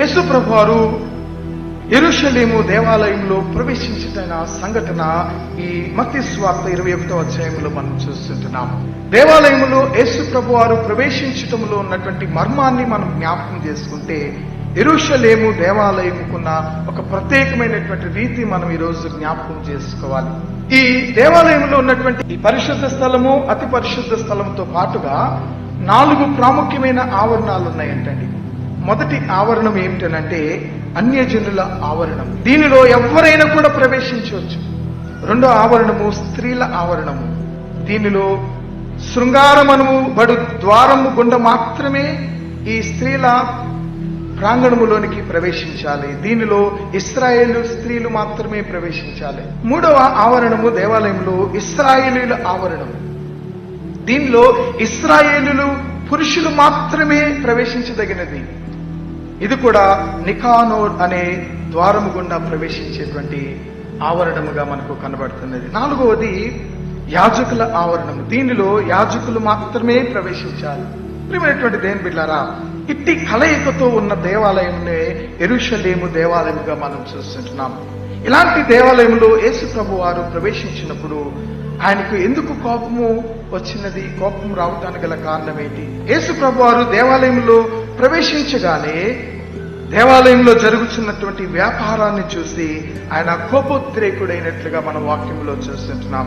యేసు ప్రభు వారు ఎరుషలేము దేవాలయంలో ప్రవేశించిన సంఘటన ఈ మతి స్వార్త ఇరవై ఒకటో అధ్యాయంలో మనం చూస్తుంటున్నాం. దేవాలయంలో యేసు ప్రభు వారు ప్రవేశించటంలో ఉన్నటువంటి మర్మాన్ని మనం జ్ఞాపకం చేసుకుంటే ఎరుషలేము దేవాలయముకున్న ఒక ప్రత్యేకమైనటువంటి రీతి మనం ఈ రోజు జ్ఞాపకం చేసుకోవాలి. ఈ దేవాలయంలో ఉన్నటువంటి ఈ పరిశుద్ధ స్థలము అతి పరిశుద్ధ స్థలంతో పాటుగా నాలుగు ప్రాముఖ్యమైన ఆవరణాలు ఉన్నాయంటండి మొదటి ఆవరణం ఏమిటనంటే అన్యజనుల ఆవరణం. దీనిలో ఎవరైనా కూడా ప్రవేశించవచ్చు. రెండో ఆవరణము స్త్రీల ఆవరణము. దీనిలో శృంగారమనము బడు ద్వారము గుండా మాత్రమే ఈ స్త్రీల ప్రాంగణములోనికి ప్రవేశించాలి. దీనిలో ఇస్రాయేలు స్త్రీలు మాత్రమే ప్రవేశించాలి. మూడవ ఆవరణము దేవాలయంలో ఇస్రాయేలీల ఆవరణం. దీనిలో ఇస్రాయేలులు పురుషులు మాత్రమే ప్రవేశించదగినది. ఇది కూడా నికానోర్ అనే ద్వారము గుండా ప్రవేశించేటువంటి ఆవరణముగా మనకు కనబడుతున్నది. నాలుగవది యాజకుల ఆవరణము. దీనిలో యాజకులు మాత్రమే ప్రవేశించాలి. ప్రియమైనటువంటి దేని బిడ్డారా ఇట్టి కలయికతో ఉన్న దేవాలయంనే ఎరుషలేము దేవాలయముగా మనం చూస్తుంటున్నాం. ఇలాంటి దేవాలయంలో యేసు ప్రభు వారు ప్రవేశించినప్పుడు ఆయనకు ఎందుకు కోపము వచ్చినది? కోపం రావటానికి గల కారణం ఏంటి? యేసు ప్రభు వారు దేవాలయంలో ప్రవేశించగానే దేవాలయంలో జరుగుతున్నటువంటి వ్యాపారాన్ని చూసి ఆయన కోపోద్రేకుడైనట్లుగా మన వాక్యంలో చూస్తుంటున్నాం.